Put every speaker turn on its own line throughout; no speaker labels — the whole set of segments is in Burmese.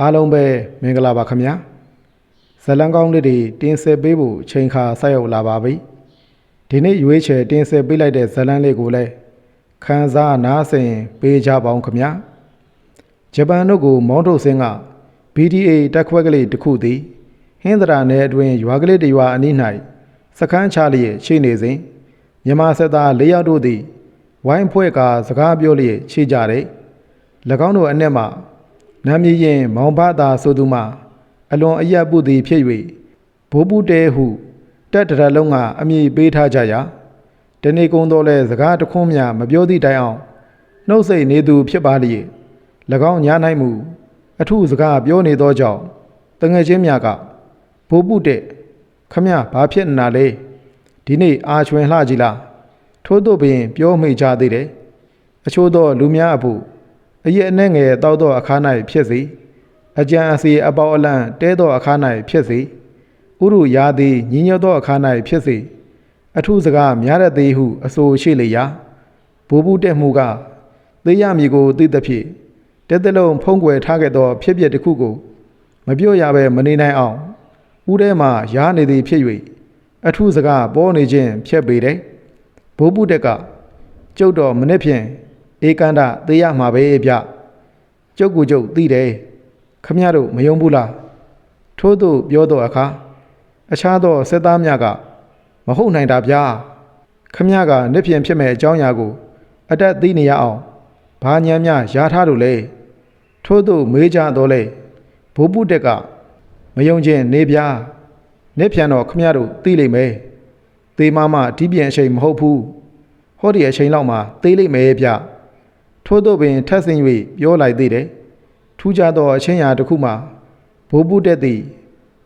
အားလုံးပဲမင်္ဂလာပါခင်ဗျာဇလံကောင်းလေးတွေတင်ဆက်ပေးဖို့အချိန်ခါဆက်ရောက်လာပါပြီဒီနေ့ရွေးချယ်တင်ဆက်ပေးလိုက်တဲ့ဇလံလေးကိုလည်းခန်းစားနားဆင်ပေးကြပါအောင်ခင်ဗျာဂျပန်တို့ကိုမောင်းထုတ်စင်းက BDA တက်ခွက်ကလေးတစ်ခုသည်ဟင်းသရာနယ်အတွင်းရွာကလေးတစ်ရွာအနီး၌စခန်းချလျက်ရှိနေစဉ်မြန်မာစစ်သား၄ယောက်တို့သည်ဝိုင်းဖွဲ့ကာစကားပြောလျက်ရှိကြတဲ့၎င်းတို့အနက်မှ နာမည်ရင်မောင်ဘသာဆိုသူမှအလွန်အယက်ပုသည်ဖြစ်၍ဘိုးပုတဲဟုတက်တရလုံးကအမည်ပေးထားကြရာတနေ့ကုန်းတော့လဲစကားတခွန်းမြမပြောသည့်တိုင်အောင်နှုတ်ဆက်နေသူဖြစ်ပါလျက်၎င်းညာနိုင်မှုအထုစကားပြောနေသောကြောင့်တငယ်ချင်းများကဘိုးပုတဲ့ခမဘာဖြစ်နေလဲဒီနေ့အာချွင်လှကြီးလားထို့သို့ပင် ပြောမိကြသေးတယ်အချို့သောလူများအဖို့ အရက်အနှဲငယ်တောက်သောအခါ၌ဖြစ်စေအကြံအစီအပေါက်အလန့်တဲသောအခါ၌ဖြစ်စေဥရုရာသည်ညီညွတ်သောအခါ၌ဖြစ်စေအထုစကားများရသည်ဟုအဆိုရှိလေရာဘိုးဘူးတက်မှုကသေရမည်ကိုသိသဖြင့်တက်တလုံးဖုံးကွယ်ထားခဲ့သောဖြစ်ပျက်တစ်ခုကို မပြော့ရဘဲမနေနိုင်အောင်ဥထဲမှရားနေသည်ဖြစ်၍အထုစကားပေါ်နေခြင်းဖြစ်ပေတယ်ဘိုးဘူးတက်ကကျုပ်တော်မနေ့ဖြင့် ဧကန်ဒသေရမှာပဲဗျကျုပ်ကူကျုပ်သိတယ်ခမရတို့မယုံဘူးလားထို့သို့ပြောတော့အခါအခြားသောစစ်သားများကမဟုတ်နိုင်တာဗျာခမရကနှစ်ဖြင့်ဖြစ်မဲ့အကြောင်းအရာကိုအတက်သိနေရအောင်ဘာညံများယားထားလို့လဲထို့သို့မေးကြတော့လေဘိုးပုတက်ကမယုံခြင်းနေဗျာနှစ်ဖြန်တော့ခမရတို့သိလိမ့်မယ်သေမမဒီပြန်အချိန်မဟုတ်ဘူးဟောဒီအချိန်လောက်မှသိလိမ့်မယ်ဗျ ထို့သောပင်ထပ်ဆင်း၍ပြောလိုက်သေးတယ်ထူးခြားသောအချင်းရာတစ်ခုမှာဘိုးပုတက်သည်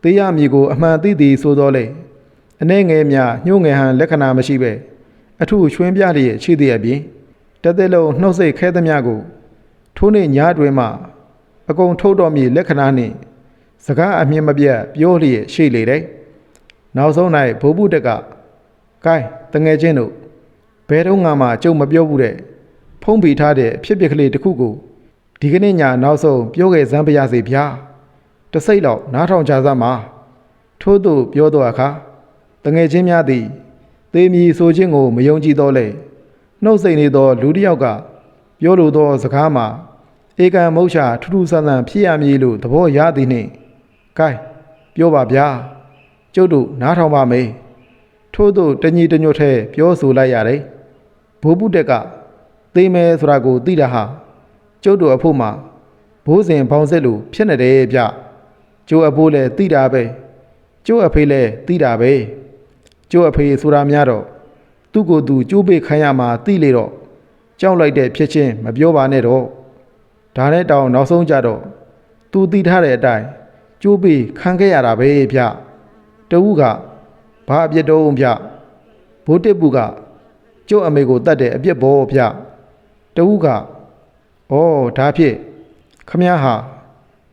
တေးရမည်ကိုအမှန်သိသည်ဆိုသောလေအနှဲငယ်များညှို့ငယ်ဟန်လက္ခဏာမရှိပဲအထုချွင်းပြလျက်ရှိသည်အပြင်တက်တဲ့လုံးနှုတ်ဆက်ခဲသမျှကိုထိုးနှင့်ညားတွင်မှအကုန်ထုတ်တော်မည်လက္ခဏာနှင့် စကားအမြင်မပြတ်ပြောလျက်ရှိလေတယ်နောက်ဆုံး၌ဘိုးပုတက်ကကဲတငယ်ချင်းတို့ဘယ်တော့မှကြုံမပြောဘူးတဲ့ ဖုံးပီထားတဲ့အဖြစ်ပြက်ကလေးတစ်ခုကိုဒီကနေ့ညနောက်ဆုံးပြောခဲ့စမ်းပါရစေဗျာတစိတ်လောက်နားထောင်ကြစမ်းပါထို့သို့ပြောတော့အခါတငယ်ချင်းများသည်သေမီဆိုခြင်းကိုမယုံကြည်တော့လေနှုတ်ဆက်နေသောလူတစ်ယောက်ကပြောလိုသောစကားမှာဧကံမုတ်ချထူးထူးဆန်းဆန်းဖြစ်ရမည်လို့သဘောရသည်နှင့်ကဲပြောပါဗျာကျုပ်တို့နားထောင်ပါမယ်ထို့သို့တညီတညွတ်ထဲပြောဆိုလိုက်ရတယ်ဘိုးပုတက်က သိမယ်ဆိုတာကိုသိတာဟာကျုပ်တို့အဖို့မှာဘိုးစဉ်ဘောင်ဆက်လို့ဖြစ်နေတယ်ဗျကျိုးအဖိုးလည်းသိတာပဲကျိုးအဖေးလည်းသိတာပဲကျိုးအဖေးဆိုတာများတော့သူ့ကိုယ်သူကျိုးပေးခံရမှာသိလေတော့ကြောက်လိုက်တဲ့ဖြစ်ချင်းမပြောပါနဲ့တော့ဒါနဲ့တောင်နောက်ဆုံးကြတော့သူသိထားတဲ့အတိုင်းကျိုးပေးခံခဲ့ရတာပဲဗျတဝူးကဘာအပြစ်တုံးဗျဘိုးတစ်ပူကကျုပ်အမေကိုတတ်တဲ့အပြစ်ဘောဗျ တဝူးကဩဒါဖြစ်ခမည်းဟာ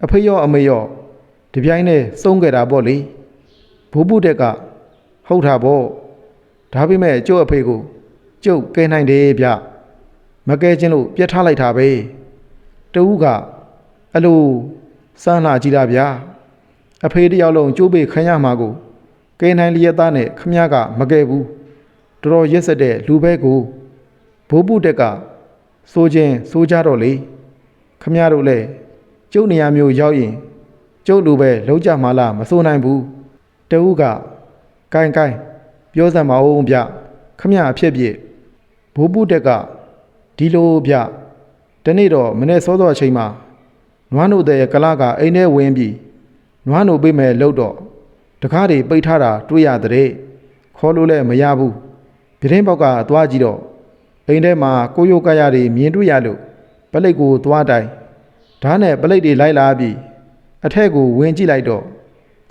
အဖေရောအမေရောတပြိုင်နဲ့စုံးခဲ့တာပေါ့လေဘိုးပုတက်ကဟုတ်တာပေါ့ဒါပေမဲ့ကျုပ်အဖေကိုကျုပ်ကဲနိုင်တယ်ဗျမကဲခြင်းလို့ပြတ်ထားလိုက်တာပဲတဝူးကအလိုစမ်းလာကြည့်တာဗျာအဖေတယောက်လုံးကျိုးပေခံရမှာကိုကဲနိုင်လျက်သားနဲ့ခမည်းကမကဲဘူးတော်တော်ရက်စက်တဲ့လူပဲကိုဘိုးပုတက်က စိုးခြင်းစိုးကြတော့လေခမည်းတော်လည်းကျုပ်နေရာမျိုးရောက်ရင်ကျုပ်လူပဲလုံးကြမှာလားမစိုးနိုင်ဘူးတဦးကကိုင်းကိုင်းပြောစမ်းပါဦးဗျခမည်းအဖြစ်ဖြစ်ဘိုးပုတက်ကဒီလိုဗျတနေ့တော့မနေ့စောစောအချိန်မှာနွားနိုတဲ့ကလာကအိမ်ထဲဝင်ပြီးနွားနိုပေးမယ်လို့တော့တကားတွေပိတ်ထားတာတွေ့ရတဲ့ခေါ်လို့လည်းမရဘူးပြတင်းပေါက်ကသွားကြည့်တော့ အိမ်ထဲမှာကိုယိုကရတွေမြင်တွေ့ရလို့ပလိတ်ကိုသွားတိုင်ဓာတ်နဲ့ပလိတ်တွေလိုက်လာပြီးအထက်ကိုဝင်ကြည့်လိုက်တော့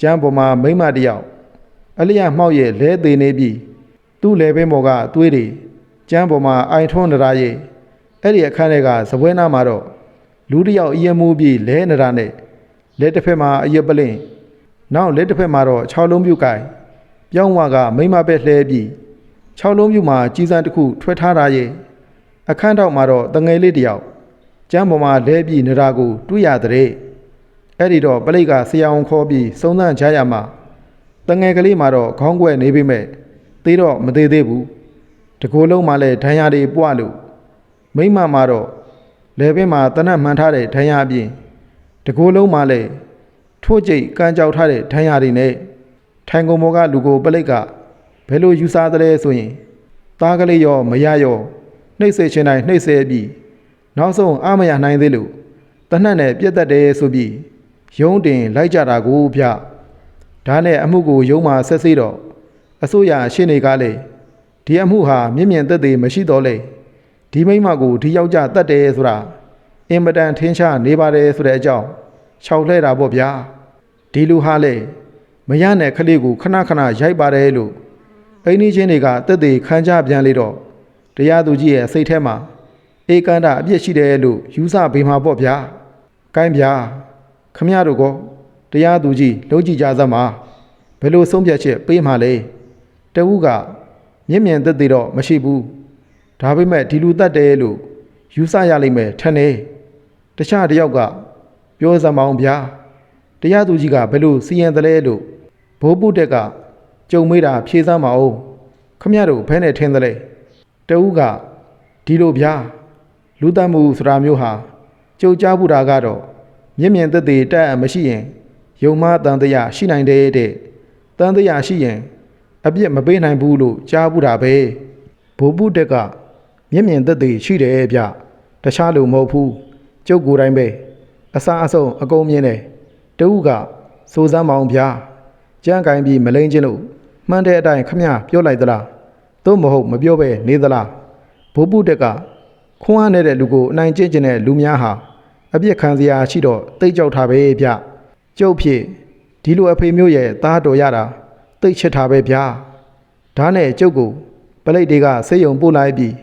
ကျမ်းပေါ်မှာမိမတယောက်အလျက်မှောက်ရဲ့လဲသေးနေပြီးသူ့လဲဘင်းပေါ်ကသွေးတွေကျမ်းပေါ်မှာအိုင်ထွန်းနရာရဲ့အဲ့ဒီအခန်းထဲကစပွဲနာမှာတော့လူတစ်ယောက်အယမူပြီးလဲနရာနဲ့လက်တစ်ဖက်မှာအယပလင့်နောက်လက်တစ်ဖက်မှာတော့6လုံးပြုတ်ကိုင်ပြောင်းဝါကမိမပဲလှဲပြီး 6လုံးပြုတ်မှာကြီးစံတစ်ခုထွက်ထားတာရဲ့အခန်းတော့မှာတော့တငယ်လေးတစ်ယောက်ကျမ်းပေါ်မှာလဲပြီးနရာကိုတွေးရတဲ့အဲ့ဒီတော့ပလိတ်ကဆရာအောင်ခေါ်ပြီးစုံစမ်းကြရမှာတငယ်ကလေးမှာတော့ခေါင်းကွယ်နေပြီမဲ့သေးတော့မသေးသေးဘူးတကိုယ်လုံးမှာလည်းဒဏ်ရာတွေပွားလို့မိမမှာတော့လေပင်မှာတနတ်မှန်ထားတဲ့ဒဏ်ရာအပြင်တကိုယ်လုံးမှာလည်းထိုးကြိတ်ကန်းကြောက်ထားတဲ့ဒဏ်ရာတွေနဲ့ထိုင်ကုန်မောကလူကိုပလိတ်က ဘယ်လိုယူဆသလဲဆိုရင်သားကလေးရောမရရောနှိပ်စေချင်တိုင်းနှိပ်စေပြီးနောက်ဆုံးအာမရနိုင်သေးလို့တနတ်နဲ့ပြက်တက်တယ်ဆိုပြီးရုံးတင်လိုက်ကြတာကိုဗျဒါနဲ့အမှုကိုရုံးမှာဆက်စေးတော့အစိုးရရှင်းနေကားလေဒီအမှုဟာမြင့်မြင့်သက်သေမရှိတော့လေဒီမိမကိုဒီယောက်ျားတတ်တယ်ဆိုတာအင်မတန်ထင်းရှားနေပါတယ်ဆိုတဲ့အကြောင်းခြောက်လှဲတာပေါ့ဗျာဒီလူဟာလေမရတဲ့ကလေးကိုခဏခဏရိုက်ပါတယ်လို့ အိင်းကြီးချင်းတွေကတက်သေးခန်းကြပြန်လေတော့တရားသူကြီးရဲ့စိတ်ထဲမှာဧကန်တာအပြစ်ရှိတယ်လို့ယူဆပေးမှာပေါ့ဗျာ။ကိုင်းဗျာခမရတို့ကတရားသူကြီးလုံးကြည့်ကြစမ်းပါဘယ်လိုဆုံးဖြတ်ချက်ပေးမှလဲတဝူးကမျက်မြင်သက်သေးတော့မရှိဘူးဒါပေမဲ့ဒီလူတတ်တယ်လို့ယူဆရလိမ့်မယ်ထင်တယ်တခြားတစ်ယောက်ကပြောစမ်းပါအောင်ဗျာတရားသူကြီးကဘယ်လိုစီရင်တယ်လဲလို့ဘိုးပုတက်က ကြုံမေးတာဖြေစမ်းပါဦးခမရတို့ဘဲနဲ့ထင်းတယ်လဲတဦးကဒီလိုဗျာလူတတ်မှုဆိုတာမျိုးဟာကြုံကြားဘူးတာကတော့မျက်မြင်သက်သေတက်အမရှိရင်ယုံမတန်တရားရှိနိုင်တယ်တဲ့တန်တရားရှိရင်အပြစ်မပေးနိုင်ဘူးလို့ကြားဘူးတာပဲဘိုးပုတက်ကမျက်မြင်သက်သေရှိတယ်ဗျတခြားလူမဟုတ်ဘူးကျုပ်ကိုယ်တိုင်ပဲအစာအဆုံးအကုန်မြင်တယ်တဦးကစိုးစမ်းမအောင်ဗျာကြမ်းကင်ပြီးမလိန်ချင်းလို့ မှန်တဲ့အတိုင်းခမပြောလိုက်သလားသို့မဟုတ်မပြောဘဲနေသလားဘိုးပုတက်ကခွန်အားနေတဲ့လူကိုအနိုင်ကျင့်ကျင်တဲ့လူများဟာအပြစ်ခံစရာရှိတော့တိတ်ကြောက်တာပဲဗျကျုပ်ဖြစ်ဒီလိုအဖေမျိုးရဲ့သားတော်ရတာတိတ်ချစ်တာပဲဗျာဒါနဲ့ကျုပ်ကိုပလိတ်တွေကဆေးရုံပို့လိုက်ပြီး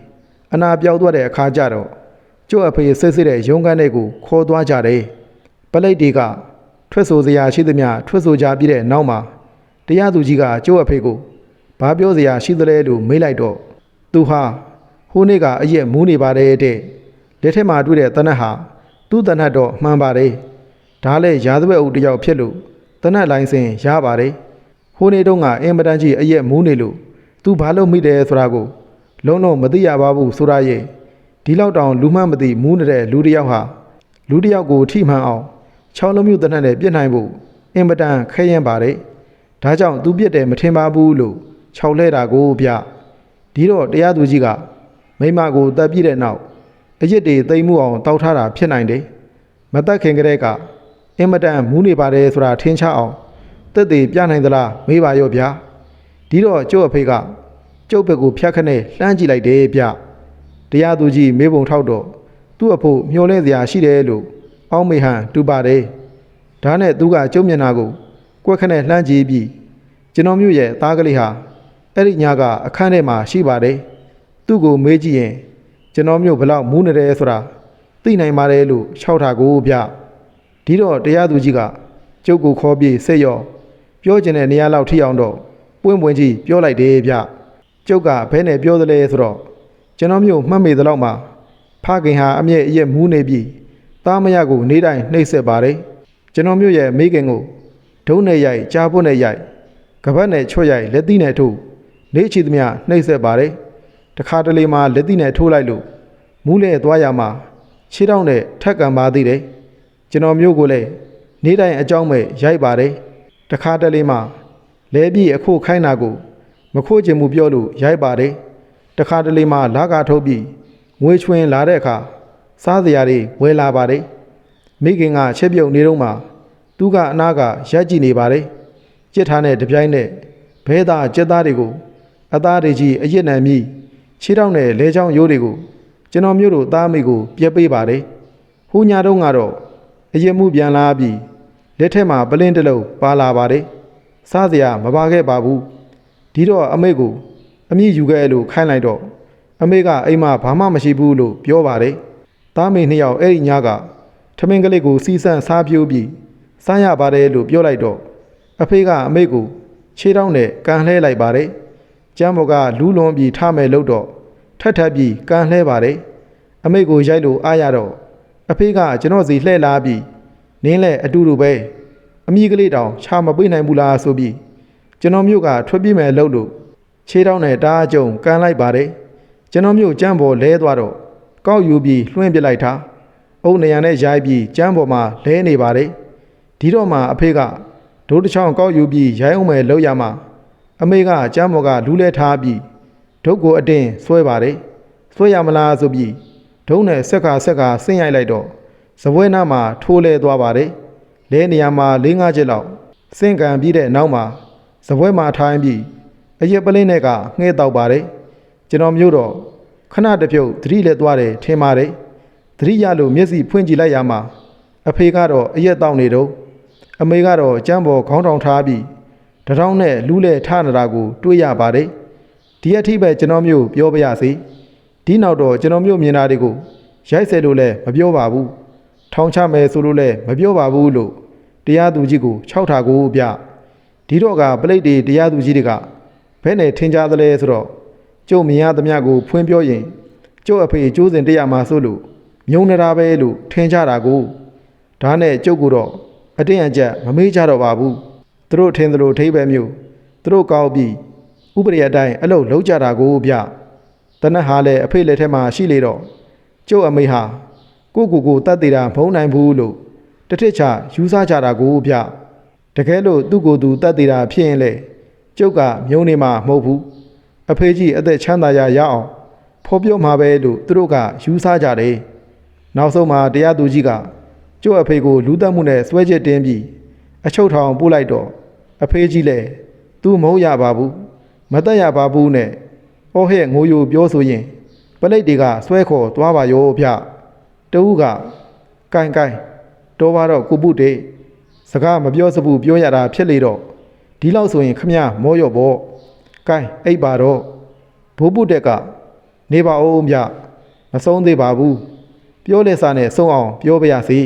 အနာပြောက်သွားတဲ့အခါကျတော့ကျုပ်အဖေစစ်စစ်တဲ့ရုံးခန်းတွေကိုခေါ်သွားကြတယ်ပလိတ်တွေကထွက်ဆိုစရာရှိသမျှထွက်ဆိုကြပြီးတဲ့နောက်မှာ တရားသူကြီးကကျုပ်အဖေကိုဘာပြောစရာရှိသလဲလို့မေးလိုက်တော့သူဟာဟိုနေ့ကအရက်မူးနေပါတယ်တဲ့လက်ထက်မှာတွေ့တဲ့တနတ်ဟာသူ့တနတ်တော့မှန်ပါတယ်ဒါလည်းရာဇဝတ်အုပ်တစ်ယောက်ဖြစ်လို့တနတ်လိုင်းစင်ရပါတယ်ဟိုနေ့တုန်းကအင်မတန်ကြီးအရက်မူးနေလို့သူဘာလို့မိတယ်ဆိုတာကိုလုံးလုံးမသိရပါဘူးဆိုတာရဲ့ဒီလောက်တောင်လူမှန်းမသိမူးနေတဲ့လူတစ်ယောက်ဟာလူတစ်ယောက်ကိုထိမှန်အောင်ချောင်းလုံးမျိုးတနတ်နဲ့ပြစ်နိုင်ဖို့အင်မတန်ခဲရင်ပါတယ် ဒါကြောင့်သူပြစ်တယ်မထင်ပါဘူးလို့ခြောက်လဲတာကိုဗျဒီတော့တရားသူကြီးကမိမကိုတပ်ပြည့်တဲ့နောက်အရစ်တွေသိမ့်မှုအောင်တောက်ထားတာဖြစ်နိုင်တယ်မတက်ခင်ကလေးကအင်မတန်မူးနေပါတယ်ဆိုတာထင်ရှားအောင်တက်သေးပြနိုင်သလားမေးပါရောဗျာဒီတော့ကျုပ်အဖေကကျုပ်ဘက်ကိုဖျက်ခနဲ့လှမ်းကြည့်လိုက်တယ်ဗျတရားသူကြီးမေးပုံထောက်တော့သူ့အဖို့မျောလဲစရာရှိတယ်လို့အောင်းမေဟန်တူပါတယ်ဒါနဲ့သူကကျုပ်မျက်နှာကို ကွက်ခနဲ့လှမ်းကြည့်ပြီးကျွန်တော်မျိုးရဲ့သားကလေးဟာအဲ့ဒီညကအခန်းထဲမှာရှိပါတယ်သူ့ကိုမေးကြည့်ရင်ကျွန်တော်မျိုးဘလောက်မူးနေတယ်ဆိုတာသိနိုင်ပါတယ်လို့ခြောက်တာကိုဗျဒီတော့တရားသူကြီးကကျုပ်ကိုခေါ်ပြီးဆက်ရောပြောကျင်တဲ့နေရာလောက်ထိအောင်တော့ပွင့်ပွင့်ကြီးပြောလိုက်တယ်ဗျကျုပ်ကဘဲနဲ့ပြောသလဲဆိုတော့ကျွန်တော်မျိုးမှတ်မိသလောက်မှဖခင်ဟာအမျက်အရက်မူးနေပြီသားမရကိုနေတိုင်းနှိပ်စက်ပါတယ်ကျွန်တော်မျိုးရဲ့မိခင်ကို ဒုံးနဲ့ရိုက်ကြားပွတ်နဲ့ရိုက်ကပတ်နဲ့ချွတ်ရိုက်လက်သီးနဲ့ထိုးနေချီသမျှနှိပ်စက်ပါတယ်တခါတလေမှလက်သီးနဲ့ထိုးလိုက်လို့မူးလဲသွားရမှာခြေထောက်နဲ့ထက်ကံပါသေးတယ်ကျွန်တော်မျိုးကိုလည်းနေတိုင်းအကြောင်းမဲ့ရိုက်ပါတယ်တခါတလေမှလဲပြီးအခုခိုင်းတာကိုမခိုးချင်မှုပြောလို့ရိုက်ပါတယ်တခါတလေမှလာကာထုတ်ပြီးငွေချွင်လာတဲ့အခါစားစရာတွေဝယ်လာပါတယ်မိခင်ကချက်ပြုတ်နေတော့မှ သူကအနာကရက်ကြည့်နေပါတယ်ကြစ်ထားတဲ့တပြိုင်းနဲ့ဘဲသားကြက်သားတွေကိုအသားတွေကြီးအရစ်နံမြည်ခြေထောက်နဲ့လဲချောင်းရိုးတွေကိုကျွန်တော်မျိုးတို့သားမိကိုပြက်ပေးပါတယ်ဟိုညာတော့ကတော့အရင်မှုပြန်လာပြီးလက်ထက်မှာပလင်းတစ်လုံးပါလာပါတယ်စားစရာမပါခဲ့ပါဘူးဒီတော့အမေကိုအမြင့်ယူခဲ့လို့ခိုင်းလိုက်တော့အမေကအိမ်မှာဘာမှမရှိဘူးလို့ပြောပါတယ်သားမိနှစ်ယောက်အဲ့ဒီညကထမင်းကလေးကိုစီးဆန့်စားပြိုးပြီး စားရပါတယ်လို့ပြောလိုက်တော့အဖေကအမေကိုခြေထောက်နဲ့ကန်လှဲလိုက်ပါတယ်ကျမ်းဘော်ကလူးလွန်ပြီးထားမယ်လို့တော့ထက်ထက်ပြီးကန်လှဲပါတယ်အမေကိုရိုက်လို့အားရတော့အဖေကကျွန်တော်စီလှဲလာပြီးနင်းလည်းအတူတူပဲအမိကလေးတောင်ချာမပိနိုင်ဘူးလားဆိုပြီးကျွန်တော်မျိုးကထွက်ပြေးမယ်လို့လို့ခြေထောက်နဲ့တားကြုံကန်လိုက်ပါတယ်ကျွန်တော်မျိုးကြမ်းပေါ်လဲသွားတော့ကောက်ယူပြီးလွှင့်ပစ်လိုက်တာအုပ်နေရနဲ့ရိုက်ပြီးကြမ်းပေါ်မှာလဲနေပါတယ် ဒီတော့မှအဖေကဒိုးတစ်ချောင်းကောက်ယူပြီးရိုက်အောင်မယ်လောက်ရမှာအမေကကြမ်းပေါ်ကလူးလဲထားပြီးဒုတ်ကိုအတင်းဆွဲပါတယ်ဆွဲရမလားဆိုပြီးဒုံးနဲ့ဆက်ကဆက်ကဆင်းရိုက်လိုက်တော့စပွဲနားမှာထိုးလဲသွားပါတယ်လဲနေရမှာ၄၅ချက်လောက်စင့်ကန်ပြီးတဲ့နောက်မှာစပွဲမှာထိုင်းပြီးအရက်ပလင်းနဲ့ကငှဲ့တောက်ပါတယ်ကျွန်တော်မျိုးတော့ခဏတစ်ပြုတ်သတိလဲသွားတယ်ထင်ပါတယ်သတိရလို့မျက်စိဖွင့်ကြည့်လိုက်ရမှာအဖေကတော့အရက်တောက်နေတော့ အမေကတော့ကြမ်းပေါ်ခေါင်းတောင်ထားပြီးတထောင်းနဲ့လူးလဲထားနေတာကိုတွေ့ရပါတယ်ဒီအထိပဲကျွန်တော်မျိုးပြောပြရစီဒီနောက်တော့ကျွန်တော်မျိုးမြင်တာတွေကိုရိုက်ဆဲလို့လည်းမပြောပါဘူးထောင်ချမယ်ဆိုလို့လည်းမပြောပါဘူးလို့တရားသူကြီးကို၆ထာကိုပြဒီတော့ကပလိတ်တွေတရားသူကြီးတွေကဘယ်နဲ့ထင်ကြသလဲဆိုတော့ကျုပ်မြင်ရသမျှကိုဖွင့်ပြောရင်ကျုပ်အဖေကျိုးစင်တရားမှာဆိုလို့မြုံနေတာပဲလို့ထင်ကြတာကိုဒါနဲ့ကျုပ်ကတော့ အတင်းအကျပ်မမေးကြတော့ပါဘူးသူတို့ထင်သလိုအထိပ္ပယ်မျိုးသူတို့ကောက်ပြီးဥပဒေအတိုင်းအလုပ်လုံးကြတာကိုဗျတနက်ဟာလည်းအဖေလက်ထက်မှာရှိလေတော့ကျုပ်အမေဟာကိုကိုကိုတတ်သေးတာမဟုတ်နိုင်ဘူးလို့တထစ်ချယူဆကြတာကိုဗျတကယ်လို့သူ့ကိုယ်သူတတ်သေးတာဖြစ်ရင်လေကျုပ်ကမြုံနေမှာမဟုတ်ဘူးအဖေကြီးအသက်ချမ်းသာရရအောင်ဖော်ပြောမှာပဲလို့သူတို့ကယူဆကြတယ်နောက်ဆုံးမှာတရားသူကြီးက ကျုပ်အဖေကိုလူတက်မှုနဲ့ဆွဲချက်တင်းပြီးအချုပ်ထောင်ပို့လိုက်တော့အဖေကြီးလည်းသူမဟုတ်ရပါဘူးမတက်ရပါဘူးနဲ့ဟောဟဲ့ငိုယိုပြောဆိုရင်ပလိတ်တွေကဆွဲခေါ်သွားပါရောဗျတူကကိုင်ကိုင်တော်ပါတော့ကုပုတေစကားမပြောစဘူးပြောရတာဖြစ်လေတော့ဒီလောက်ဆိုရင်ခမရမောရော့ပေါ့ကိုင်အိပ်ပါတော့ဘိုးပုတက်ကနေပါအောင်ဗျမဆုံးသေးပါဘူးပြောလက်စားနဲ့ဆုံးအောင်ပြောပါရစေ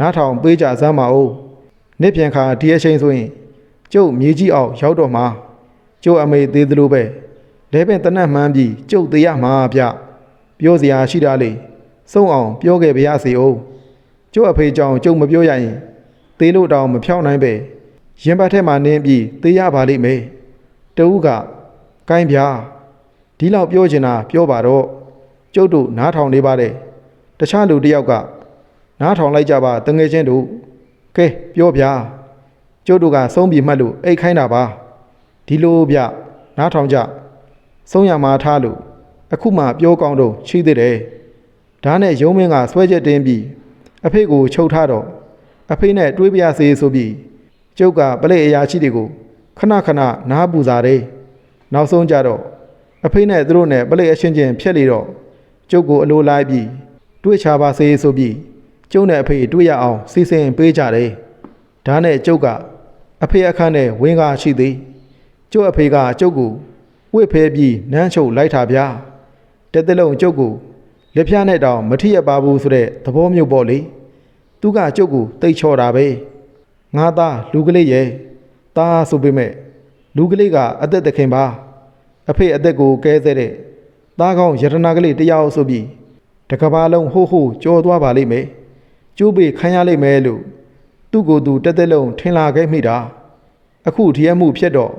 နားထောင်ပေးကြစမ်းပါဦးနှစ်ပြန်ခါဒီအချိန်ဆိုရင်ကျုပ်မြေကြီးအောင်ရောက်တော့မှာကျုပ်အမေသေးသလိုပဲလဲပင်တနတ်မှန်းပြီးကျုပ်သေးရမှာဗျပြောစရာရှိတာလေဆုံးအောင်ပြောခဲ့ပါရစေဦးကျုပ်အဖေကြောင့်ကျုပ်မပြောရရင်သေးလို့တောင်မဖြောင်းနိုင်ပဲရင်ပတ်ထက်မှနင်းပြီးသေးရပါလိမ့်မယ်တဦးကကိုင်းပြားဒီလောက်ပြောချင်တာပြောပါတော့ကျုပ်တို့နားထောင်နေပါတယ်တခြားလူတစ်ယောက်က နားထောင်လိုက်ကြပါတငယ်ချင်းတို့ကဲပြောဗျာကျုပ်တို့ကဆုံးပြီမှတ်လို့အိတ်ခိုင်းတာပါဒီလိုဗျနားထောင်ကြဆုံးရမှာထားလို့အခုမှပြောကောင်းတော့ရှိသေးတယ်ဒါနဲ့ရုံးမင်းကဆွဲချက်တင်းပြီးအဖေကိုချုပ်ထားတော့အဖေနဲ့တွေးပြစေဆိုပြီးကျုပ်ကပလက်အရာရှိတွေကိုခဏခဏနားပူစားတယ်နောက်ဆုံးကြတော့အဖေနဲ့သူတို့နဲ့ပလက်အချင်းချင်းဖြက်လေတော့ကျုပ်ကိုအလိုလိုက်ပြီးတွေးချပါစေဆိုပြီး ကျုပ်နဲ့အဖေတွေ့ရအောင်စီစဉ်ပေးကြတယ်။ဒါနဲ့ကျုပ်ကအဖေအခန်းနဲ့ဝင်းကားရှိသည်။ကျုပ်အဖေကကျုပ်ကိုဝှက်ဖဲပြီးနမ်းချုပ်လိုက်တာဗျာ။တက်တက်လုံးကျုပ်ကိုလက်ဖြားနဲ့တောင်မထိရပါဘူးဆိုတဲ့သဘောမျိုးပေါ့လေ။သူကကျုပ်ကိုတိတ်ချော်တာပဲ။ငါသားလူကလေးရဲ့သားဆိုပေမဲ့လူကလေးကအသက်သခင်ပါ။အဖေအသက်ကိုကဲဆဲတဲ့သားကောင်းယတနာကလေးတယောက်ဆိုပြီးတကဘာလုံးဟိုးဟိုးကြော်သွားပါလိမ့်မယ် ကျိုးပေခံရလိမ့်မယ်လို့သူ့ကိုယ်သူတက်တက်လုံးထင်လာခဲ့မိတာအခုဒီရမှုဖြစ်တော့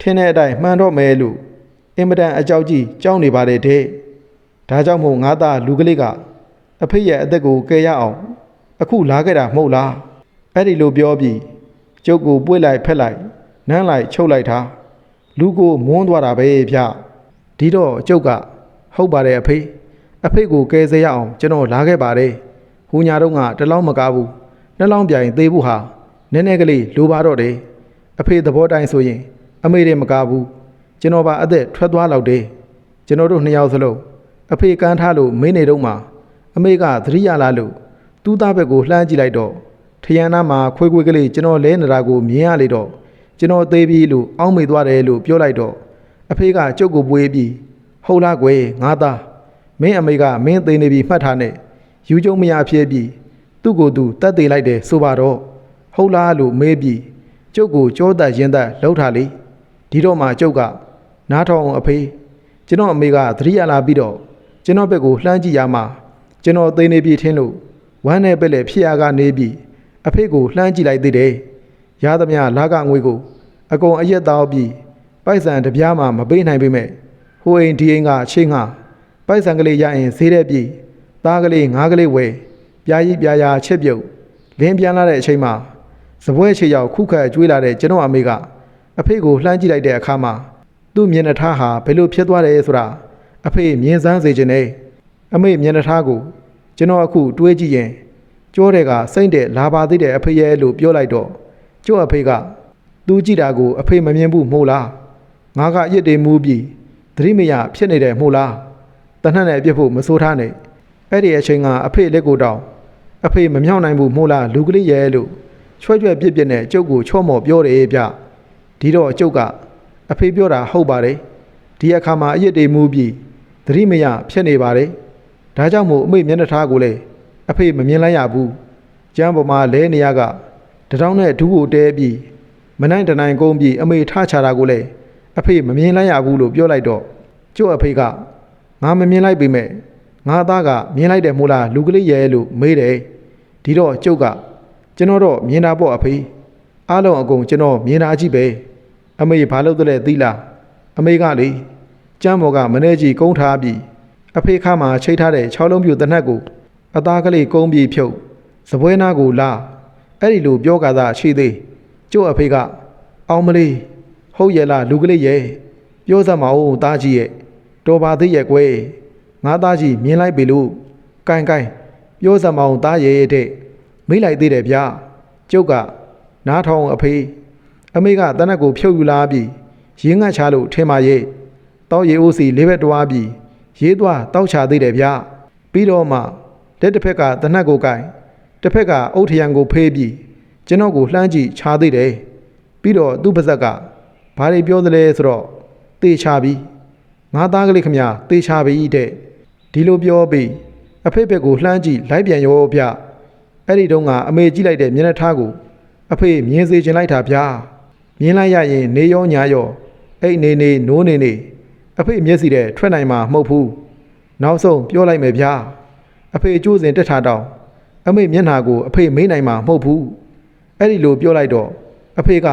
ထင်းတဲ့အတိုင်းမှန်တော့မယ်လို့အင်မတန်အကြောက်ကြီးကြောက်နေပါတယ်တဲ့ဒါကြောင့်မို့ငါသားလူကလေးကအဖေရဲ့အသက်ကိုကယ်ရအောင်အခုလာခဲ့တာမဟုတ်လားအဲ့ဒီလိုပြောပြီးကျုပ်ကိုပွေ့လိုက်ဖက်လိုက်နမ်းလိုက်ချုပ်လိုက်တာလူကိုမွန်းသွားတာပဲဗျဒီတော့ကျုပ်ကဟုတ်ပါတယ်အဖေအဖေကိုကယ်ဆယ်ရအောင်ကျွန်တော်လာခဲ့ပါတယ် ဟူညာတော့ကတလောင်းမကားဘူးနှလောင်းပြိုင်သေးဘူးဟာနည်းနည်းကလေးလိုပါတော့တယ်အဖေသဘောတိုင်းဆိုရင် အမေတွေမကားဘူးကျွန်တော်ပါအသက်ထွက်သွားလောက်တယ်ကျွန်တော်တို့နှစ်ယောက်စလုံးအဖေကန်းထားလို့မင်းနေတော့မှအမေကသတိရလာလို့သူ့သားဘက်ကိုလှမ်းကြည့်လိုက်တော့ထရန်နာမှာခွေးခွေးကလေးကျွန်တော်လဲနေတာကိုမြင်ရလေတော့ကျွန်တော်သေးပြီလို့အောင်းမေသွားတယ်လို့ပြောလိုက်တော့အဖေကကြုတ်ကိုပွေးပြီးဟုတ်လားကွယ်ငါသားမင်းအမေကမင်းသိနေပြီမှတ်ထားနဲ့ ယူကျုံမရဖြစ်ပြီးသူ့ကိုယ်သူတတ်သေးလိုက်တယ်ဆိုပါတော့ဟုတ်လားလို့မေးပြီးကျုပ်ကိုကြောတက်ရင်သက်လှုပ်ထားလေဒီတော့မှကျုပ်ကနားထောင်အောင်အဖေကျွန်တော်အမေကသတိရလာပြီးတော့ကျွန်တော်ဘက်ကိုလှမ်းကြည့်ရမှကျွန်တော်သိနေပြီထင်းလို့ဝမ်းနဲ့ပဲ့လေဖြစ်ရကနေပြီးအဖေကိုလှမ်းကြည့်လိုက်သေးတယ်ရသမျှလာကငွေကို အကုန်အရက်သားပြီးပိုက်ဆံတစ်ပြားမှမပေးနိုင်ပေမဲ့ဟိုအိမ်ဒီအိမ်ကချင်းငါပိုက်ဆံကလေးရရင်ဈေးတဲ့ပြည် သားကလေးငါးကလေးဝယ်ပြာကြီးပြာရာချက်ပြုတ်လင်းပြန်လာတဲ့အချိန်မှာစပွဲချေရောက်ခုခတ်ကျွေးလာတဲ့ကျွန်တော်အမေကအဖေကိုလှမ်းကြည့်လိုက်တဲ့အခါမှာသူ့မျက်နှာထားဟာဘယ်လိုဖြစ်သွားတယ်ဆိုတာအဖေမြင်စမ်းစေခြင်းနဲ့အမေမျက်နှာထားကိုကျွန်တော်အခုတွေးကြည့်ရင်ကြောတဲ့ကစိမ့်တဲ့လာပါသေးတဲ့အဖေရဲ့လို့ပြောလိုက်တော့ကျို့အဖေကသူကြည့်တာကိုအဖေမမြင်ဘူးမဟုတ်လားငါကအရစ်တေမူးပြီးသတိမရဖြစ်နေတယ်မဟုတ်လားတနတ်နဲ့ပြစ်ဖို့မစိုးထားနဲ့ အဲ့ဒီအချိန်ကအဖေလက်ကိုတောင်းအဖေမမြောက်နိုင်ဘူးမဟုတ်လားလူကလေးရဲ့လို့ချွဲ့ချွဲ့ပြစ်ပြစ်နဲ့ကျုပ်ကိုချော့မော်ပြောတယ်ဗျဒီတော့ကျုပ်ကအဖေပြောတာဟုတ်ပါတယ်ဒီအခါမှာအရစ်တေမူးပြီးသတိမရဖြစ်နေပါတယ်ဒါကြောင့်မို့အမေမျက်နှာထားကိုလည်းအဖေမမြင်လိုက်ရဘူးကျမ်းပေါ်မှာလဲနေရကတထောင်နဲ့ဒူးကိုတဲပြီးမနိုင်တနိုင်ကုန်းပြီးအမေထားချတာကိုလည်းအဖေမမြင်လိုက်ရဘူးလို့ပြောလိုက်တော့ကျုပ်အဖေကငါမမြင်လိုက်ပေမဲ့ ငါသားကမြင်လိုက်တယ်မို့လားလူကလေးရဲ့လို့မေးတယ်ဒီတော့ကျုပ်ကကျွန်တော်တော့မြင်တာပေါ့အဖေအားလုံးအကုန်ကျွန်တော်မြင်တာကြီးပဲအမေဘာလို့တလဲသိလားအမေကလေကျမ်းပေါ်ကမနေကြီးကုန်းထားပြီးအဖေခါမှာချိတ်ထားတဲ့6လုံးပြူတနက်ကိုအသားကလေးကုန်းပြီးဖြုတ်စပွဲနာကိုလာအဲ့ဒီလိုပြောကာသာရှိသေးကျုပ်အဖေကအောင်မလေးဟုတ်ရဲ့လားလူကလေးရဲ့ပြောစမ်းမအောင်သားကြီးရဲ့တော်ပါသေးရဲ့ကွယ် ငါသားကြီးမြင်လိုက်ပြီလို့ကိုင်ကိုင်ပြောစမ်းမအောင်သားရဲ့တဲ့မေးလိုက်သေးတယ်ဗျာကျုပ်ကနားထောင်အဖေအမေကတနက်ကိုဖြုတ်ယူလာပြီးရင်းငတ်ချလို့ထင်ပါရဲ့တောက်ရီအိုးစီလေးဘက်တွားပြီးရေးသွားတောက်ချသေးတယ်ဗျာပြီးတော့မှလက်တစ်ဖက်ကတနက်ကိုကိုင်တစ်ဖက်ကအုတ်ထရံကိုဖေးပြီးကျွန်တော်ကိုလှမ်းကြည့်ချာသေးတယ်ပြီးတော့သူ့ပါဇက်ကဘာတွေပြောသလဲဆိုတော့တေချာပြီးငါသားကလေးခမတေချာပြီးတဲ့ ဒီလိုပြောပြီးအဖေ့ဘက်ကိုလှမ်းကြည့်လိုက်ပြန်ရောဗျအဲ့ဒီတုန်းကအမေကြည့်လိုက်တဲ့မျက်နှာထားကိုအဖေမြင်စေချင်လိုက်တာဗျာမြင်လိုက်ရရင်နေရောညာရောအဲ့နေနေနိုးနေနေအဖေမျက်စီတဲ့ထွက်နိုင်မှာမဟုတ်ဘူးနောက်ဆုံးပြောလိုက်မယ်ဗျာအဖေကြိုးစင်တက်ထားတော့အမေမျက်နှာကိုအဖေမေးနိုင်မှာမဟုတ်ဘူးအဲ့ဒီလိုပြောလိုက်တော့အဖေက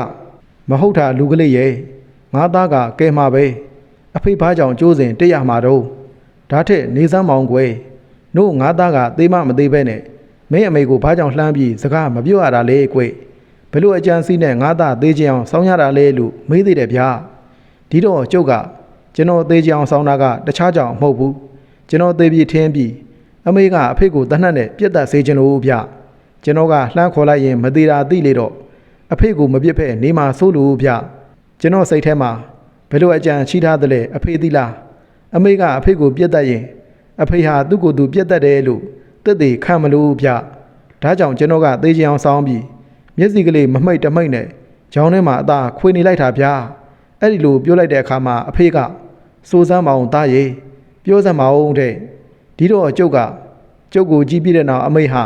မဟုတ်တာလူကလေးရဲ့ငါသားကကဲမှာပဲအဖေဘာကြောင့်ကြိုးစင်တက်ရမှာတော့ ဒါထက်နေစမ်းမောင်ကွယ်နို့ငါသားကသေးမမသေးပဲနဲ့မင်းအမေကိုဘာကြောင့်လှမ်းပြီးစကားမပြောရတာလဲကွယ်ဘလို့အကြံစီးနဲ့ငါသားသေးချင်အောင်စောင်းရတာလဲလို့မေးသေးတယ်ဗျာဒီတော့ကျုပ်ကကျွန်တော်သေးချင်အောင်စောင်းတာကတခြားကြောင့်မဟုတ်ဘူးကျွန်တော်သေးပြီးထင်းပြီးအမေကအဖေကိုတနှက်နဲ့ပြက်တက်စေချင်လို့ဗျကျွန်တော်ကလှမ်းခေါ်လိုက်ရင်မသေးတာသိလေတော့အဖေကိုမပြစ်ဖက်နေမှာစိုးလို့ဗျကျွန်တော်စိတ်ထဲမှာဘယ်လိုအကြံရှိထားသလဲအဖေသိလား အမေကအဖေကိုပြက်တက်ရင်အဖေဟာသူ့ကိုယ်သူပြက်တက်တယ်လို့တက်သေးခံမလို့ဗျဒါကြောင့်ကျွန်တော်ကသေးချင်အောင်စောင်းပြီးမျက်စိကလေးမမိတ်တမိတ်နဲ့ဂျောင်းထဲမှာအသာခွေနေလိုက်တာဗျာအဲ့ဒီလိုပြောလိုက်တဲ့အခါမှာအဖေကစိုးစမ်းမအောင်သားရေပြောစမ်းမအောင်တဲ့ဒီတော့ကျုပ်ကကျုပ်ကိုကြည့်ပြတဲ့နောက်အမေဟာ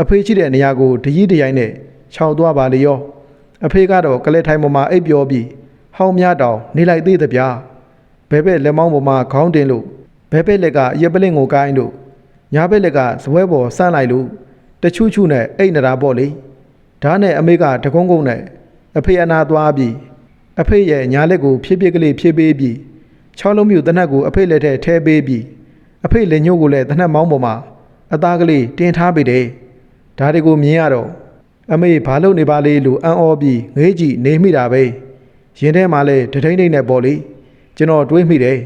အဖေရှိတဲ့နေရာကိုတကြီးတရိုင်းနဲ့ခြောက်သွားပါလေရောအဖေကတော့ကလေးထိုင်ပေါ်မှာအိပ်ပျော်ပြီးဟောင်းများတောင်နေလိုက်သေးသဗျာ ဘဲဘဲလက်မောင်းပေါ်မှာခေါင်းတင်လို့ဘဲဘဲလက်ကရက်ပလင့်ကိုကိုင်းလို့ညာဘက်လက်ကဇပွဲပေါ်ဆန်းလိုက်လို့တချူးချူးနဲ့အိတ်နေတာပေါ့လေဒါနဲ့အမေကတကုန်းကုန်းနဲ့အဖေအနာသွားပြီးအဖေရဲ့ညာလက်ကိုဖြည်းဖြည်းကလေးဖြည်းပေးပြီးချောင်းလုံးမြူတနက်ကိုအဖေလက်ထဲထဲပေးပြီးအဖေလက်ညှို့ကိုလည်းတနက်မောင်းပေါ်မှာအသားကလေးတင်ထားပေးတယ်ဒါတွေကိုမြင်ရတော့အမေဘာလုပ်နေပါလေလို့အံ့ဩပြီးငေးကြည့်နေမိတာပဲရင်ထဲမှာလဲတထိန်ထိန်နဲ့ပေါ့လေ ကျွန်တော်တွေးမိတယ်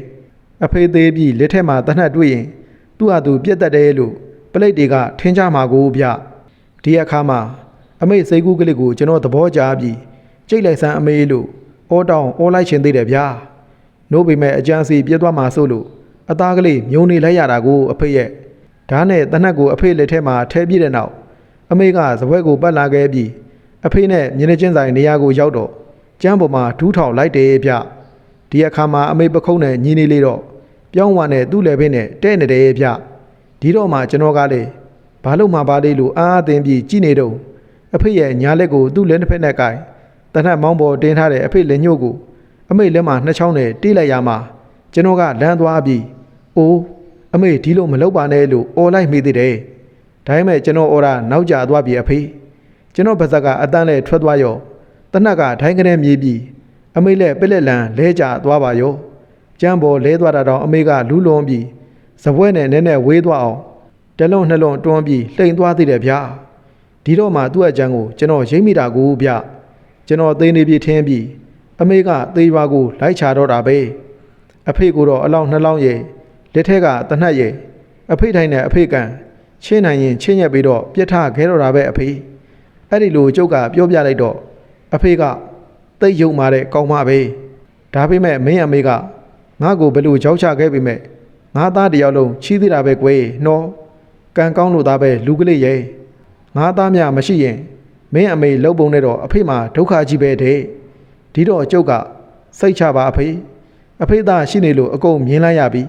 အဖေသေးပြီးလက်ထက်မှာတနက်တွေ့ရင်သူ့ဟာသူပြက်တက်တယ်လို့ပလိတ်တွေကထင်းကြမှာကိုဗျဒီအခါမှာအမေစိတ်ကူးကလေးကိုကျွန်တော်သဘောကျပြီးကြိတ်လိုက်ဆန်းအမေလို့အောတောင်းအောလိုက်ရှင်သေးတယ်ဗျာနို့ပေမဲ့အကြံစီပြက်သွားမှာစို့လို့အသားကလေးမြုံနေလိုက်ရတာကိုအဖေရဲ့ဓာတ်နဲ့တနက်ကိုအဖေလက်ထဲမှာထဲပြည့်တဲ့နောက်အမေကဇပွဲကိုပတ်လာခဲ့ပြီးအဖေနဲ့မျက်နှာချင်းဆိုင်နေရာကိုရောက်တော့ကျမ်းပေါ်မှာဒူးထောင်လိုက်တယ်ဗျ ဒီအခါမှာအမေပခုံးနဲ့ညီနေလေတော့ပြောင်းဝါနဲ့သူ့လည်းဖင်းနဲ့တဲ့နေတယ်ဗျဒီတော့မှကျွန်တော်ကလေဘာလို့မှပါလေလို့အာအသင်ပြီးကြည်နေတော့အဖေရဲ့ညာလက်ကိုသူ့လက်တစ်ဖက်နဲ့ကိုင်တနက်မောင်းပေါ်တင်းထားတဲ့အဖေလက်ညှို့ကိုအမေလက်မှာနှစ်ချောင်းနဲ့တိလိုက်ရမှာကျွန်တော်ကလမ်းသွားပြီးအိုးအမေဒီလိုမလုပ်ပါနဲ့လို့អော်လိုက်မိသေးတယ်ဒါပေမဲ့ကျွန်တော်အော်တာနောက်ကျသွားပြီအဖေကျွန်တော်ပါဇက်ကအတန်းလဲထွက်သွားရောတနက်ကထိုင်းကနေမြေးပြီး အမေလဲပက်လက်လန်လဲကျသွားပါရောကျမ်းပေါ်လဲသွားတာတော့အမေကလူးလွန်ပြီးစပွဲနဲ့နဲနဲ့ဝေးသွားအောင်တလုံးနှလုံးတွန်းပြီးလှိန်သွားသေးတယ်ဗျာဒီတော့မှသူ့အကြံကိုကျွန်တော်ရိပ်မိတာကိုဗျကျွန်တော်သိနေပြီထင်းပြီးအမေကသေရွာကိုလိုက်ချတော့တာပဲအဖေကိုတော့အလောင်းနှလောင်းရဲ့လက်ထက်ကတနတ်ရဲ့အဖေထိုင်နဲ့အဖေကန်ချင်းနိုင်ရင်ချင်းရက်ပြီးတော့ပြစ်ထခဲတော့တာပဲအဖေအဲ့ဒီလိုကျုပ်ကပြောပြလိုက်တော့အဖေက သိပ်ယုံမာတဲ့ကောင်းမပဲဒါပေမဲ့မင်းအမေကငါ့ကိုဘယ်လိုကြောက်ချခဲ့ပြီမဲ့ငါသားတယောက်လုံးချီးသေးတာပဲကွယ်နော်ကံကောင်းလို့သားပဲလူကလေးရဲ့ငါသားများမရှိရင်မင်းအမေလှုပ်ပုံနဲ့တော့အဖေမှာဒုက္ခကြီးပဲတဲ့ဒီတော့ကျုပ်ကစိတ်ချပါအဖေအဖေသားရှိနေလို့အကုန်မြင်လိုက်ရပြီ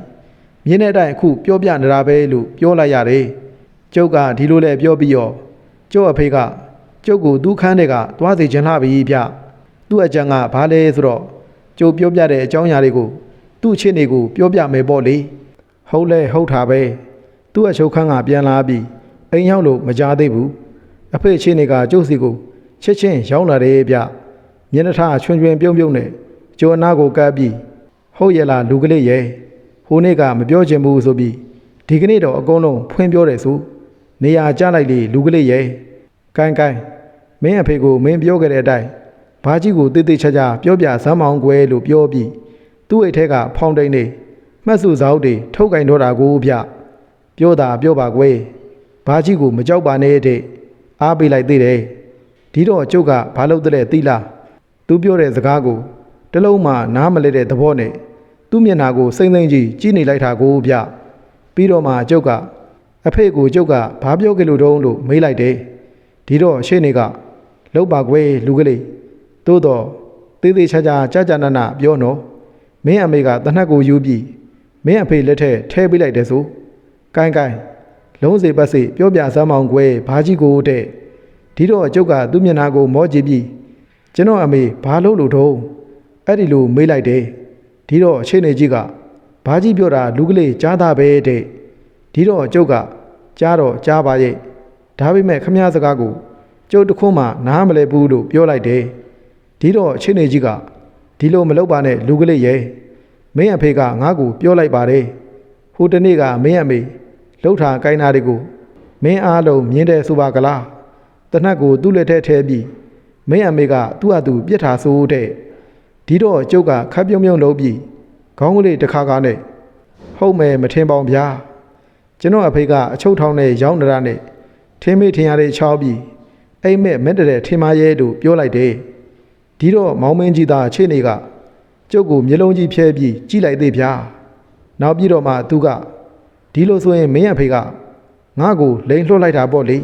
မြင်တဲ့အတိုင်းအခုပြောပြနေတာပဲလို့ပြောလိုက်ရတယ်ကျုပ်ကဒီလိုလဲပြောပြီးတော့ကျုပ်အဖေကကျုပ်ကိုသူ့ခန်းတွေကသွားစီခြင်းလှပြီဗျ သူ့အကြံကဘာလဲဆိုတော့ကျုပ်ပြောပြတဲ့အကြောင်းအရာတွေကိုသူ့ချင်းတွေကိုပြောပြမယ်ပေါ့လေဟုတ်လဲဟုတ်တာပဲသူ့အချုပ်ခန်းကပြန်လာပြီးအိမ်ရောက်လို့မကြားသေးဘူးအဖေချင်းတွေကကျုပ်စီကိုချက်ချင်းရောက်လာတယ်ဗျမျက်နှာထားချွင်ချွင်ပြုံးပြုံးနဲ့ကျော်အနာကိုကပ်ပြီးဟုတ်ရဲ့လားလူကလေးရဲ့ဟိုနေ့ကမပြောချင်ဘူးဆိုပြီးဒီကနေ့တော့အကုန်လုံးဖွင့်ပြောတယ်ဆိုနေရာကျလိုက်လေလူကလေးရဲ့ကိုင်းကိုင်းမင်းအဖေကိုမင်းပြောခဲ့တဲ့အတိုင်း ဘာကြီးကိုတိတ်တိတ်ချာချာပြောပြစမ်းမောင်းကွယ်လို့ပြောပြီးသူ့အိတ်ထဲကဖောင်တိန်နေမှတ်စုစာအုပ်တွေထုတ်ကင်တော့တာကိုဗျပြောတာပြောပါကွယ်ဘာကြီးကိုမကြောက်ပါနဲ့တဲ့အားပေးလိုက်သေးတယ်ဒီတော့ကျုပ်ကဘာလုပ်တဲ့လဲသိလားသူပြောတဲ့စကားကိုတလုံးမှနားမလဲတဲ့သဘောနဲ့သူ့မျက်နှာကိုစိမ့်စိမ့်ကြီးကြည့်နေလိုက်တာကိုဗျပြီးတော့မှကျုပ်ကအဖေကိုကျုပ်ကဘာပြောကြလို့တုံးလို့မေးလိုက်တယ်ဒီတော့ရှေ့နေကလောက်ပါကွယ်လူကလေး သို့တော့သေးသေးချာချာကြာကြာနာနာပြောနော်မင်းအမေကတနက်ကိုယူပြီးမင်းအဖေလက်ထက်ထဲပေးလိုက်တယ်ဆိုကိုင်းကိုင်းလုံးစေပတ်စေပြောပြစမ်းမောင်ကွယ်ဘာကြီးကိုတဲ့ဒီတော့ကျုပ်ကသူ့မျက်နှာကိုမောကြည့်ပြီးကျွန်တော်အမေဘာလို့လို့ထုံးအဲ့ဒီလိုမေးလိုက်တယ်ဒီတော့ရှေ့နေကြီးကဘာကြီးပြောတာလူကလေးကြားတာပဲတဲ့ဒီတော့ကျုပ်ကကြားတော့ကြားပါရဲ့ဒါပေမဲ့ခမည်းစကားကိုကျုပ်တခွန်းမှနားမလဲဘူးလို့ပြောလိုက်တယ် ဒီတော့ရှေ့နေကြီးကဒီလိုမလုပ်ပါနဲ့လူကလေးရဲ့မင်းအဖေကငါ့ကိုပြောလိုက်ပါတယ်ဟိုတနေ့ကမင်းအမေလှုပ်ထာကိုင်းနာတွေကိုမင်းအားလုံးမြင်တယ်ဆိုပါကလားတနတ်ကိုသူ့လက်ထဲထည့်ပြီးမင်းအမေကသူ့အတူပြစ်ထားဆိုတဲ့ဒီတော့ကျုပ်ကခပ်ပြုံးပြုံးလုပ်ပြီးခေါင်းကလေးတစ်ခါကားနဲ့ဟုတ်မယ်မထင်ပေါင်ဗျာကျွန်တော်အဖေကအချုပ်ထောင်နဲ့ရောင်းနေတာနဲ့ထင်းမေးထင်ရတဲ့ချောင်းပြီးအိမ်မက်မက်တဲ့ထင်မရဲတို့ပြောလိုက်တယ် ဒီတော့မောင်မင်းကြီးသားခြေနေကကျုပ်ကိုမျက်လုံးကြီးဖြဲပြီးကြည့်လိုက်သေးဗျာနောက်ပြီးတော့မှသူကဒီလိုဆိုရင်မင်းအဖေကငါ့ကိုလိန်လွှတ်လိုက်တာပေါ့လေ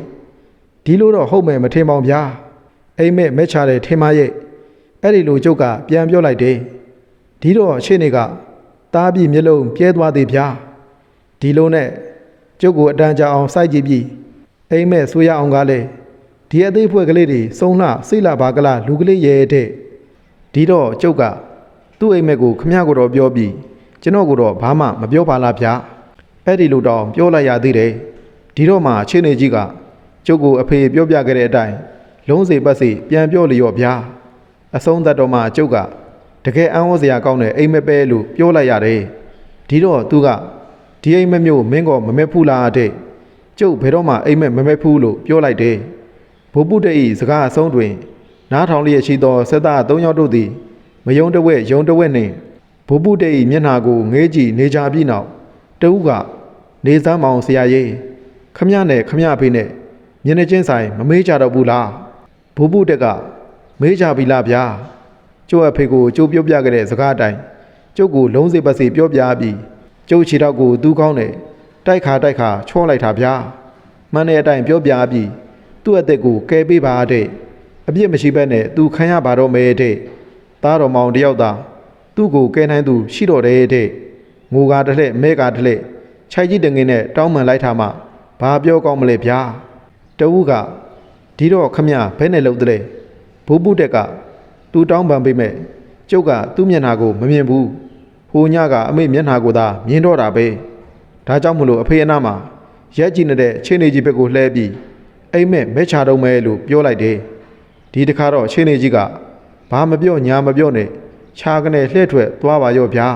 ဒီလိုတော့ဟုတ်မယ်မထင်ပါဘူးဗျာအိမ်မက်မက်ချတဲ့ထင်မရဲ့အဲ့ဒီလိုကျုပ်ကပြန်ပြောလိုက်တယ်ဒီတော့ရှေ့နေကတားပြီးမျက်လုံးပြဲသွားသေးဗျာဒီလိုနဲ့ကျုပ်ကိုအတန်းကြအောင်စိုက်ကြည့်ပြီးအိမ်မက်ဆွေးရအောင်ကလည်း ဒီအသေးဖွဲ့ကလေးတွေစုံလှစိတ်လာပါကလားလူကလေးရဲ့တဲ့ဒီတော့ကျုပ်ကသူ့အိမ်မက်ကိုခမရကိုတော့ပြောပြီးကျွန်တော်ကိုတော့ဘာမှမပြောပါလားဗျာအဲ့ဒီလိုတော့ပြောလိုက်ရသေးတယ်ဒီတော့မှချင်းနေကြီးကကျုပ်ကိုအဖေပြောပြခဲ့တဲ့အတိုင်းလုံးစေပတ်စေပြန်ပြောလျော့ဗျာအဆုံးသတ်တော့မှကျုပ်ကတကယ်အံ့ဩစရာကောင်းတဲ့အိမ်မက်ပဲလို့ပြောလိုက်ရတယ်ဒီတော့သူကဒီအိမ်မက်မျိုးမင်းကောမမက်ဖူးလားတဲ့ကျုပ်ဘယ်တော့မှအိမ်မက်မမက်ဖူးလို့ပြောလိုက်တယ် ဘိုးပုတဲ့ဤစကားအဆုံးတွင် နားထောင်လျက်ရှိသောဆက်သား၃ယောက်တို့သည်မယုံတဝက်ယုံတဝက်နှင့်ဘိုးပုတဲ့ဤမျက်နှာကိုငေးကြည့်နေကြပြီးနောက်တဦးကနေစမ်းမောင်ဆရာကြီးခမရနဲ့ခမရဖေးနဲ့မျက်နှာချင်းဆိုင်မမေးကြတော့ဘူးလားဘိုးပုတက်ကမေးကြပြီလားဗျာကျုပ်အဖေကိုကျုပ်ပြောပြခဲ့တဲ့စကားအတိုင်းကျုပ်ကိုလုံးစေပတ်စေပြောပြပြီးကျုပ်ခြေထောက်ကိုသူးကောင်းနဲ့တိုက်ခါတိုက်ခါချောလိုက်တာဗျာမှန်တဲ့အတိုင်းပြောပြပြီး သူ့အသက်ကိုကဲပေးပါတဲ့အပြစ်မရှိဘဲနဲ့သူခံရပါတော့မယ်တဲ့သားတော်မောင်တယောက်သာသူ့ကိုကဲနိုင်သူရှိတော့တယ်တဲ့ငိုကားတစ်လက်မဲကားတစ်လက်ခြိုက်ကြီးတငင်းနဲ့တောင်းပန်လိုက်တာမှဘာပြောကောင်းမလဲဗျာတဝူးကဒီတော့ခမရဘဲနဲ့လှုပ်တဲ့ဘိုးပုတက်ကသူတောင်းပန်ပေးမဲ့ကျုပ်ကသူ့မျက်နှာကိုမမြင်ဘူးဟိုညကအမေမျက်နှာကိုသာမြင်တော့တာပဲဒါကြောင့်မလို့အဖေအနားမှာရက်ကြည့်နေတဲ့ချင်းနေကြီးဘက်ကိုလှဲပြီး အိမ်မက်မဲချတော့မဲလို့ပြောလိုက်တယ်ဒီတခါတော့ချင်းနေကြီးကဘာမပြောညာမပြောနဲ့ခြာကနေလှည့်ထွက်သွားပါရောဗျာ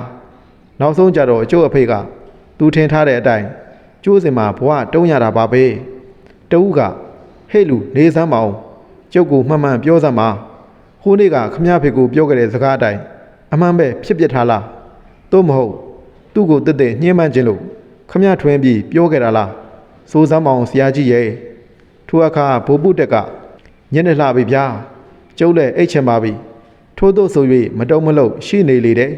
နောက်ဆုံးကြတော့အကျုပ်အဖေကသူထင်ထားတဲ့အတိုင်းကျိုးစင်မှာဘဝတုံးရတာပါပဲတဦးကဟဲ့လူနေစမ်းမအောင်ကျုပ်ကမှန်မှန်ပြောစမ်းပါဟိုနေ့ကခမရဖေကိုပြောခဲ့တဲ့စကားအတိုင်းအမှန်ပဲဖြစ်ပစ်ထားလားသို့မဟုတ်သူ့ကိုတက်တဲ့ညှင်းမှန်းခြင်းလို့ခမရထွင်းပြီးပြောခဲ့တာလားစိုးစမ်းမအောင်ဆရာကြီးရဲ့ ထိုအခါဘိုးပုတက်ကညနေလှပြီဗျာကျုပ်လည်းအိတ်ချင်ပါပြီထို့သို့ဆို၍မတုံမလုံရှိနေလေတဲ့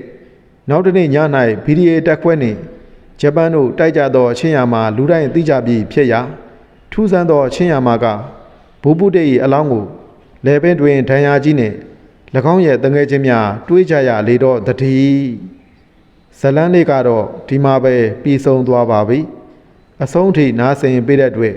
နောက်တစ်နေ့ည၌ဗီဒီယိုတက်ခွဲနေဂျပန်တို့တိုက်ကြသောအချင်းယာမှာလူတိုင်းသိကြပြီးဖြစ်ရာထူးဆန်းသောအချင်းယာမှာကဘိုးပုတက်၏အလောင်းကိုလေပင်တွင်ဒဏ်ရာကြီးနှင့်၎င်းရဲ့တငယ်ချင်းများတွေးကြရလေတော့တတိဇလန်းလေးကတော့ဒီမှာပဲပြီးဆုံးသွားပါပြီအဆုံးထိနားဆင်ပေးတဲ့အတွက်